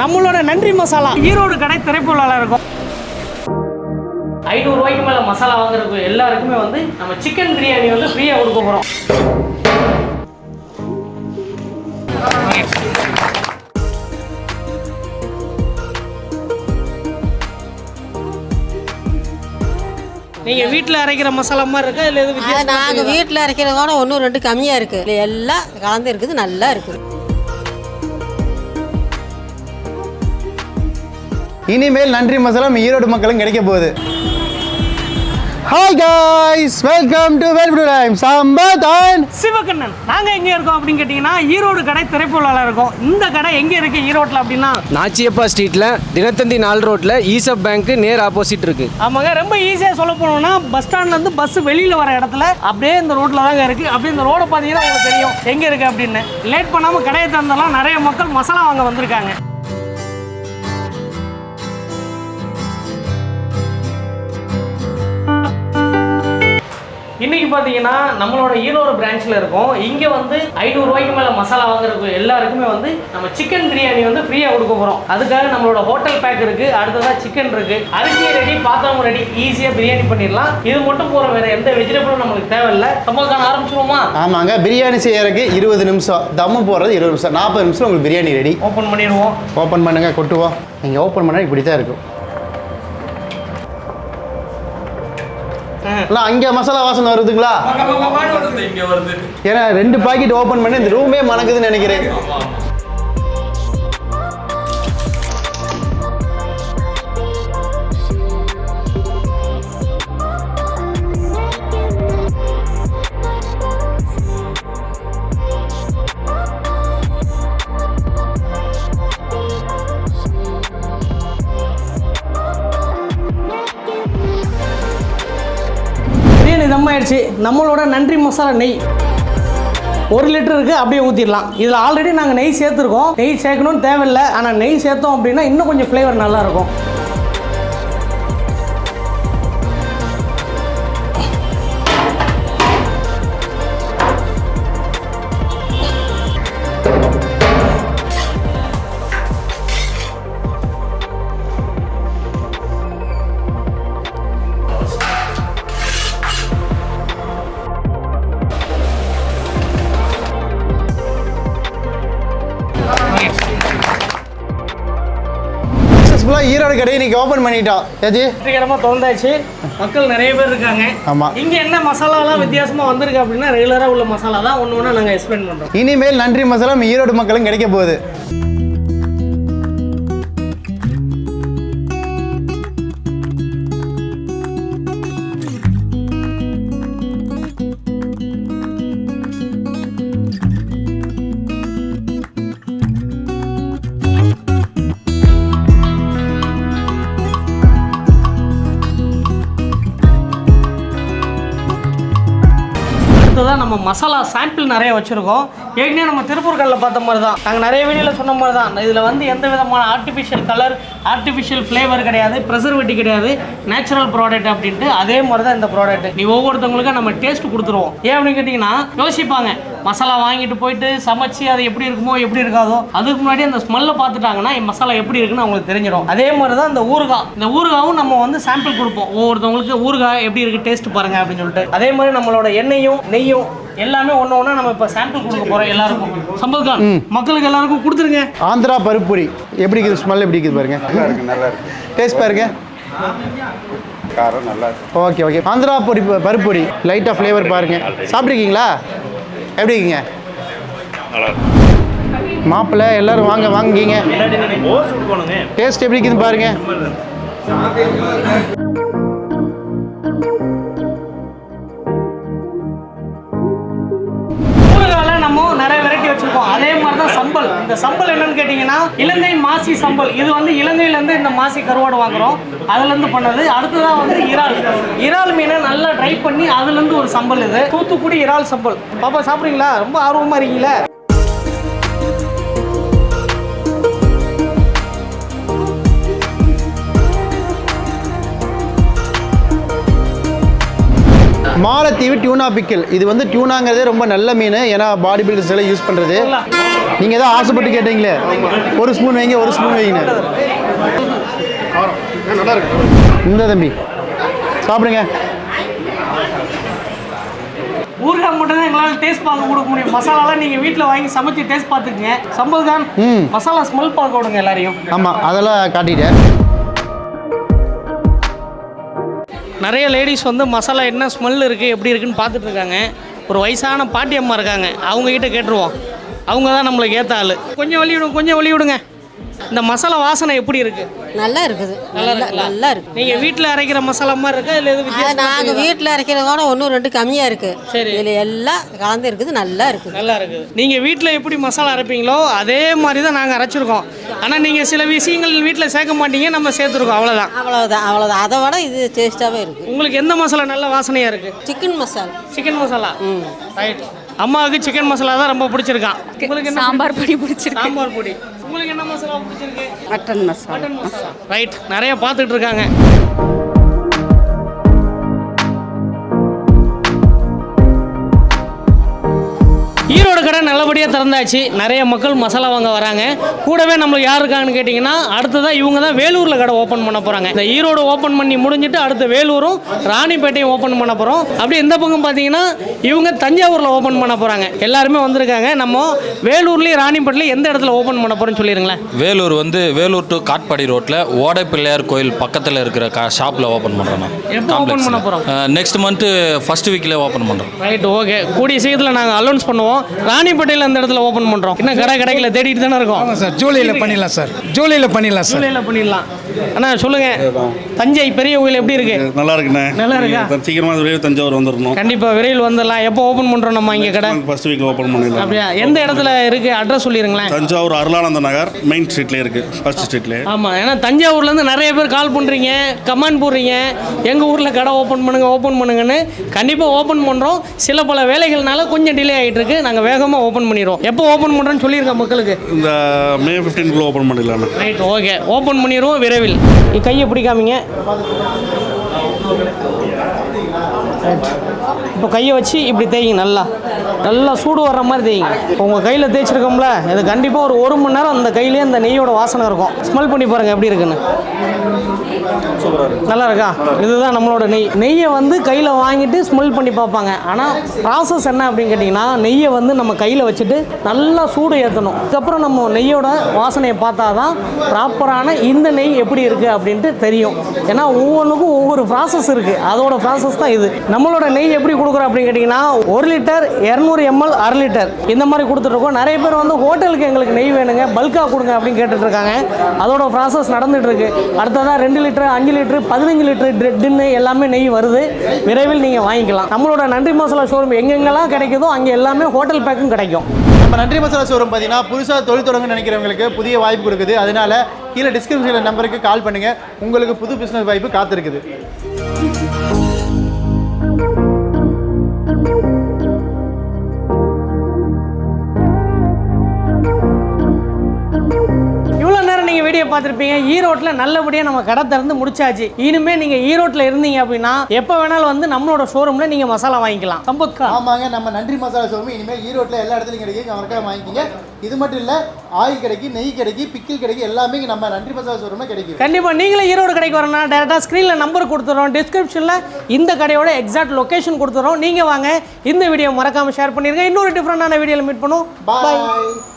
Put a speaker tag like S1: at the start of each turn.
S1: நம்மளோட நன்றி மசாலா. ஈரோடு கடை திரைப்பொருளாளர் இருக்கும் ஐநூறு ரூபாய்க்கு மேல மசாலா வாங்குறதுக்கு எல்லாருக்குமே வந்து நம்ம சிக்கன் பிரியாணி வந்து ஃப்ரீயா கொடுக்க போறோம். நீங்க வீட்ல அரைக்கிற மசாலா மாதிரி இருக்கா? இல்ல எது
S2: அது
S1: வித்தியாசமா
S2: நாங்கள்? வீட்டில் அரைக்கிறதோட ஒன்றும் ரெண்டு கம்மியாக இருக்குது இல்லை எல்லாம் கலந்து இருக்குது நல்லா இருக்குது.
S3: இனிமேல் நன்றி மசாலா ஈரோடு மக்களும் கிடைக்க போகுது. ஹாய் காய்ஸ் வெல்கம் டு வெல்பு டைம் சம்பத் அண்ட்
S1: சிவகண்ணன் நாங்க எங்க இருக்கோம் அப்படின்னு கேட்டீங்கன்னா ஈரோடு கடை திரைப்பொருளாளர் இருக்கோம். இந்த கடை எங்க இருக்கு ஈரோட்ல அப்படின்னா?
S4: நாச்சியப்பா ஸ்ட்ரீட்டில் தினத்தந்தி நாலு ரோட்டில் ஈசப் பேங்க் நேர் ஆப்போசிட் இருக்கு.
S1: ஆமாங்க ரொம்ப ஈஸியா சொல்ல போனோம்னா பஸ் ஸ்டாண்ட்ல இருந்து பஸ் வெளியில வர இடத்துல அப்படியே இந்த ரோட்ல தாங்க இருக்கு. அப்படியே இந்த ரோட பாத்தீங்கன்னா உங்களுக்கு தெரியும். எங்க இருக்கு அப்படின்னு. லேட் பண்ணாம கடையை திறந்தெல்லாம் நிறைய மக்கள் மசாலா வாங்க வந்திருக்காங்க. இன்னைக்கு பார்த்தீங்கன்னா நம்மளோட ஈரோடு பிரான்ச்சில் இருக்கோம். இங்கே வந்து ஐநூறு ரூபாய்க்கு மேலே மசாலா வாங்குறதுக்கு எல்லாருக்குமே வந்து நம்ம சிக்கன் பிரியாணி வந்து ஃப்ரீயாக கொடுக்க போகிறோம் அதுக்காக நம்மளோட ஹோட்டல் பேக் இருக்குது அடுத்ததாக சிக்கன் இருக்குது அரிசி ரெடி பாத்திரம் ரெடி ஈஸியாக பிரியாணி பண்ணிடலாம். இது மட்டும் போகிற வேறு எந்த வெஜிடபிளும் நம்மளுக்கு தேவையில்லை. சம்பவக்கான ஆரம்பிச்சிருவோமா?
S3: ஆமாங்க பிரியாணி செய்யறதுக்கு இருபது நிமிஷம். தம்மு போடுறது இருபது நிமிஷம். நாற்பது நிமிஷம் உங்களுக்கு பிரியாணி ரெடி
S1: ஓப்பன் பண்ணிடுவோம்.
S3: ஓப்பன் பண்ணுங்க கொட்டுவோம். நீங்கள் ஓப்பன் பண்ணால் இப்படி தான் இருக்கும். நான் அங்கே மசாலா வாசனை வருதுங்களா? ஏன்னா ரெண்டு பாக்கெட் ஓப்பன் பண்ணி இந்த ரூமே மணக்குதுன்னு நினைக்கிறேன்
S1: தம் ஆயிடுச்சு நம்மளோட நன்றி மசாலா நெய். ஒரு லிட்டருக்கு அப்படியே ஊற்றிடலாம் இதில் ஆல்ரெடி நாங்கள் நெய் சேர்த்துருக்கோம். நெய் சேர்க்கணும்னு தேவையில்லை. ஆனால் நெய் சேர்த்தோம் அப்படின்னா இன்னும் கொஞ்சம் ஃப்ளேவர் நல்லாயிருக்கும்
S3: ஈரோடு கடையை இன்னைக்கு ஓப்பன் பண்ணிட்டோம் ஏஜி?
S1: வெற்றிகரமாக திறந்தாச்சு. மக்கள் நிறைய பேர் இருக்காங்க.
S3: ஆமா.
S1: இங்கே என்ன மசாலாலாம் வித்தியாசமாக வந்திருக்கு அப்படின்னா ரெகுலராக உள்ள மசாலா தான் ஒன்று ஒன்று நாங்கள் எக்ஸ்பிளைன் பண்ணுறோம்
S3: இனிமேல் நன்றி மசாலா ஈரோடு மக்களும் கிடைக்க போகுது.
S1: நம்ம மசாலா சாம்பிள் நிறைய வச்சுருக்கோம். ஏற்கனவே நம்ம திருப்பூர் கல்லில் பார்த்த மாதிரி தான் நாங்கள் நிறைய வீடியோவில் சொன்ன மாதிரி தான் இதில் வந்து எந்த விதமான ஆர்டிஃபிஷியல் கலர் ஆர்டிஃபிஷியல் ஃப்ளேவர் கிடையாது ப்ரெசர்வேட்டிவ் கிடையாது நேச்சுரல் ப்ராடக்ட் அப்படின்ட்டு அதே மாதிரி தான் இந்த ப்ராடக்ட் நீ ஒவ்வொருத்தவங்களுக்கும் நம்ம டேஸ்ட் கொடுத்துருவோம். ஏன் அப்படின்னு கேட்டிங்கன்னா யோசிப்பாங்க. மசாலா வாங்கிட்டு போயிட்டு சமைச்சு அது எப்படி இருக்குமோ எப்படி இருக்காதோ அதுக்கு முன்னாடி அந்த ஸ்மெல்லை பார்த்துட்டாங்கன்னா இந்த மசாலா எப்படி இருக்குன்னு அவங்களுக்கு தெரிஞ்சிடும். அதே மாதிரி தான் இந்த ஊறுகாய். இந்த ஊறுகாவும் நம்ம வந்து சாம்பிள் கொடுப்போம். ஒவ்வொருத்தவங்களுக்கு ஊறுகாய் எப்படி இருக்கு டேஸ்ட் பாருங்க அப்படின்னு சொல்லிட்டு. அதே மாதிரி நம்மளோட எண்ணெயும் நெய்யும் எல்லாமே ஒன்று ஒன்றா நம்ம இப்போ சாம்பிள் கொடுக்க போகிறோம் எல்லாருக்கும். சம்பத்கான் மக்களுக்கு எல்லாருக்கும் கொடுத்துருங்க.
S3: ஆந்திரா பருப்புரி. எப்படி இருக்குது? ஸ்மெல் எப்படி இருக்குது பாருங்க.
S5: நல்லா இருக்கு நல்லா இருக்கு.
S3: டேஸ்ட் பாருங்க.
S5: காரம் நல்லா இருக்கு.
S3: ஓகே ஓகே ஆந்திரா பொரி பருப்பொடி லைட்டாக ஃப்ளேவர் பாருங்க. சாப்பிட்ருக்கீங்களா எப்படி இருக்கீங்க? மாப்பிள்ளை எல்லாரும் வாங்க வாங்கிங்க. டேஸ்ட் எப்படி இருக்குதுன்னு பாருங்க.
S1: சம்பல் இந்த சம்பல் என்னன்னு கேட்டிங்கன்னா இலங்கை மாசி சம்பல். இது வந்து இலங்கையிலேருந்து இந்த மாசி கருவாடு வாங்குறோம். அதுலேருந்து பண்ணது. அடுத்ததாக வந்து இறால். இறால் மீனை நல்லா ட்ரை பண்ணி அதுலேருந்து ஒரு சம்பல் இது. தூத்துக்குடி இறால் சம்பல். பாப்பா சாப்பிட்றீங்களா? ரொம்ப ஆர்வமாக இருக்கீங்களா.
S3: மாலத்தீவு டியூனா பிக்கிள் இது வந்து டியூனாங்கிறதே ரொம்ப நல்ல மீன். ஏன்னா பாடி பில்டர்ஸ் எல்லாம் யூஸ் பண்ணுறது நீங்கள் ஏதோ ஆசைப்பட்டு கேட்டீங்களே. ஒரு ஸ்பூன் வைங்க ஒரு ஸ்பூன் வைங்க. இந்த தம்பி. சாப்பிடுங்க.
S1: ஊறுகாய் மட்டும் தான் எங்களால் டேஸ்ட் பார்க்க கொடுக்க முடியும். மசாலாலாம் நீங்கள் வீட்டில் வாங்கி சமைச்சு டேஸ்ட் பார்த்துக்குங்க. சம்பதுகான்
S3: ம்.
S1: மசாலா ஸ்மெல் பார்க்க விடுங்க எல்லாரையும்.
S3: ஆமாம் அதெல்லாம் காட்டிட்டேன்.
S1: நிறைய லேடிஸ் வந்து மசாலா என்ன ஸ்மெல் இருக்குது எப்படி இருக்குன்னு பார்த்துட்டு இருக்காங்க. ஒரு வயசான பாட்டி அம்மா இருக்காங்க. அவங்க கிட்ட கேட்டுருவோம். அவங்க தான் நம்மளுக்கு ஏற்ற ஆள். கொஞ்சம் வழி விடுங்க கொஞ்சம் வழி விடுங்க இந்த மசாலா வாசனை எப்படி இருக்குது
S2: நல்லா இருக்குது.
S1: நல்லா
S2: நல்லா இருக்கு.
S1: நீங்கள் வீட்டில் அரைக்கிற மசாலா மாதிரி இருக்கா? இல்லை எது
S2: அது
S1: வித்தியாசம்
S2: நாங்கள் வீட்டில் அரைக்கிறதோட ஒன்று ரெண்டு கம்மியாக இருக்கு.
S1: சரி.
S2: இதில் எல்லாம் கலந்து இருக்குது நல்லா இருக்குது.
S1: நல்லா இருக்குது. நீங்கள் வீட்டில் எப்படி மசாலா அரைப்பீங்களோ அதே மாதிரி தான் நாங்கள் அரைச்சிருக்கோம். ஆனால் நீங்கள் சில விஷயங்கள் வீட்டில் சேர்க்க மாட்டீங்க நம்ம சேர்த்துருக்கோம். அவ்வளோதான்
S2: அவ்வளோதான் அவ்வளோதான் அதை விட இது டேஸ்ட்டாகவே இருக்குது
S1: உங்களுக்கு எந்த மசாலா நல்ல வாசனையாக இருக்குது
S2: chicken masala.
S1: Chicken masala? Right அம்மாவுக்கு சிக்கன் மசாலா தான் ரொம்ப பிடிச்சிருக்கான். உங்களுக்கு
S5: சாம்பார் பொடி பிடிச்சிருக்கு.
S1: சாம்பார் பொடி. உங்களுக்கு என்ன மசாலா பிடிச்சிருக்கு?
S5: Mutton masala
S1: mutton masala right நிறைய பார்த்துட்டு இருக்காங்க. கடை நல்லபடியாக திறந்தாச்சு. நிறைய மக்கள் மசாலா வாங்க வராங்க. கூடவே நம்மளுக்கு யார் இருக்காங்கன்னு கேட்டிங்கன்னா அடுத்ததாக இவங்க தான் வேலூரில் கடை ஓப்பன் பண்ண போகிறாங்க இந்த ஈரோடு ஓப்பன் பண்ணி முடிஞ்சிட்டு அடுத்து வேலூரும் ராணிப்பேட்டையும் ஓப்பன் பண்ண போகிறோம் அப்படி இந்த பக்கம் பார்த்தீங்கன்னா இவங்க தஞ்சாவூரில் ஓப்பன் பண்ண போகிறாங்க எல்லாருமே வந்திருக்காங்க. நம்ம வேலூர்லேயும் ராணிப்பேட்டிலையும் எந்த இடத்துல ஓப்பன் பண்ண போகிறோன்னு சொல்லிடுங்களேன்.
S6: வேலூர் வந்து வேலூர் டு காட்பாடி ரோட்டில் ஓடை பிள்ளையார் கோயில் பக்கத்தில் இருக்கிற கா ஷாப்பில் ஓப்பன் பண்ணுறோம்
S1: open பண்ண போறோம்?
S6: நெக்ஸ்ட் மந்த்து ஃபர்ஸ்ட் வீக்கில் ஓப்பன் பண்ணுறோம்
S1: ரைட் ஓகே கூடிய சீக்கிரத்தில் நாங்கள் அலௌன்ஸ் பண்ணுவோம். ராணிப்பேட்டையில் அந்த இடத்துல ஓப்பன் பண்ணுறோம் இன்னும் கடை கிடைக்கல தேடிட்டு தானே இருக்கோம்.
S7: ஆமாம் சார் ஜூலையில் பண்ணிடலாம் சார். ஜூலையில் பண்ணிடலாம் சார்.
S1: ஜூலையில் பண்ணிடலாம். அண்ணா சொல்லுங்க. தஞ்சை பெரிய கோயில் எப்படி இருக்கு?
S8: நல்லா இருக்குண்ணே.
S1: நல்லா இருக்கா?
S8: நீங்க சீக்கிரமா விரைவில் தஞ்சாவூர் வந்துடணும்.
S1: கண்டிப்பா விரைவில் வந்துடலாம். எப்போ ஓப்பன் பண்றோம் நம்ம இங்க கடை?
S8: ஃபர்ஸ்ட் வீக்ல ஓப்பன் பண்ணிடலாம்.
S1: அப்படியா? எந்த இடத்துல இருக்கு? அட்ரஸ் சொல்லிருங்களேன்
S8: தஞ்சாவூர் அருளானந்த நகர் மெயின் ஸ்ட்ரீட்லேயே இருக்கு. ஃபர்ஸ்ட் ஸ்ட்ரீட்லேயே
S1: ஆமா ஏன்னா தஞ்சாவூர்ல இருந்து நிறைய பேர் கால் பண்றீங்க கமெண்ட் போடுறீங்க. எங்க ஊர்ல கடை ஓப்பன் பண்ணுங்க ஓப்பன் பண்ணுங்கன்னு கண்டிப்பா ஓப்பன் பண்றோம். சில பல வேலைகள்னால கொஞ்சம் டிலே ஆயிட்டு இருக்கு. நாங்க வேகமா ஓப்பன் பண்ணிடுவோம் எப்போ ஓப்பன் பண்றோம்னு சொல்லியிருக்கோம் மக்களுக்கு?
S8: இந்த மே ஃபிஃப்டீன்குள்ளே ஓப்பன் பண்ணிடலாண்ணே
S1: ரைட் ஓகே ஓப்பன் பண்ணிடுவோம் விரைவில். கையை பிடிக்காமீங்க. இப்போ கையை வச்சு இப்படி தேய்ங்க நல்லா. நல்லா சூடு வர்ற மாதிரி தேய்ங்க. உங்கள் கையில் தேய்ச்சிருக்கோம்ல இது கண்டிப்பாக ஒரு ஒரு மணி நேரம் அந்த கையிலே அந்த நெய்யோட வாசனை இருக்கும். ஸ்மெல் பண்ணி பாருங்கள் எப்படி இருக்குன்னு. நல்லா இருக்கா? இதுதான் நம்மளோட நெய். நெய்யை வந்து கையில் வாங்கிட்டு ஸ்மெல் பண்ணி பார்ப்பாங்க. ஆனால் ப்ராசஸ் என்ன அப்படின்னு கேட்டிங்கன்னா நெய்யை வந்து நம்ம கையில் வச்சுட்டு நல்லா சூடு ஏற்றணும் அதுக்கப்புறம் நம்ம நெய்யோட வாசனையை பார்த்தா தான் ப்ராப்பரான இந்த நெய் எப்படி இருக்குது அப்படின்ட்டு தெரியும். ஏன்னா ஒவ்வொன்றுக்கும் ஒவ்வொரு ப்ராசஸ் இருக்குது அதோட ப்ராசஸ் தான் இது. நம்மளோட நெய் எப்படி கொடுக்குறோம் அப்படின்னு கேட்டிங்கன்னா ஒரு லிட்டர் இரநூறு எம்எல் அரை லிட்டர். இந்த மாதிரி கொடுத்துட்ருக்கோம். நிறைய பேர் வந்து ஹோட்டலுக்கு எங்களுக்கு நெய் வேணுங்க. பல்காக கொடுங்க அப்படின்னு கேட்டுட்ருக்காங்க. அதோட ப்ராசஸ் நடந்துகிட்ருக்கு இருக்கு அடுத்ததாக ரெண்டு லிட்டரு அஞ்சு லிட்டரு பதினஞ்சு லிட்டர் ட்ரெட்டுன்னு எல்லாமே நெய் வருது. விரைவில் நீங்கள் வாங்கிக்கலாம். நம்மளோட நன்றி மசாலா ஷோரூம் எங்கெங்கெல்லாம் கிடைக்குதோ அங்கே எல்லாமே ஹோட்டல் பேக்கும் கிடைக்கும்.
S3: நம்ம நன்றி மசாலா ஷோரூம் பார்த்தீங்கன்னா புதுசாக தொழில் தொடங்க நினைக்கிறவங்களுக்கு புதிய வாய்ப்பு கொடுக்குது. அதனால கீழே டிஸ்கிரிப்ஷனில் நம்பருக்கு கால் பண்ணுங்கள் உங்களுக்கு புது பிஸ்னஸ் வாய்ப்பு காத்திருக்குது.
S1: பார்த்துருப்பீங்க. ஈரோட்டில் நல்லபடியாக நம்ம கடை திறந்து முடிச்சாச்சு. இனிமே நீங்கள் ஈரோட்டில் இருந்தீங்க அப்படின்னா எப்போ வேணாலும் வந்து நம்மளோட ஷோரூமில் நீங்கள் மசாலா வாங்கிக்கலாம். சம்பத்கா
S3: ஆமாங்க நம்ம நன்றி மசாலா ஷோரூம் இனிமேல் ஈரோட்டில் எல்லா இடத்துலையும் கிடைக்கும் அவருக்காக வாங்கிக்கிங்க. இது மட்டும் இல்லை ஆயில் கிடைக்கும் நெய் கிடைக்கும் பிக்கில் கிடைக்கும் எல்லாமே நம்ம நன்றி மசாலா ஷோரூமில் கிடைக்கும்
S1: கண்டிப்பாக நீங்களும் ஈரோடு கடைக்கு வரணும்னா டேரெக்டாக ஸ்க்ரீனில் நம்பர் கொடுத்துறோம். டிஸ்கிரிப்ஷனில் இந்த கடையோட எக்ஸாக்ட் லொகேஷன் கொடுத்துறோம். நீங்கள் வாங்க. இந்த வீடியோ மறக்காமல் ஷேர் பண்ணிடுங்க இன்னொரு டிஃப்ரெண்டான வீடியோவில் மீட் பண்ணுவோம்.
S3: பாய்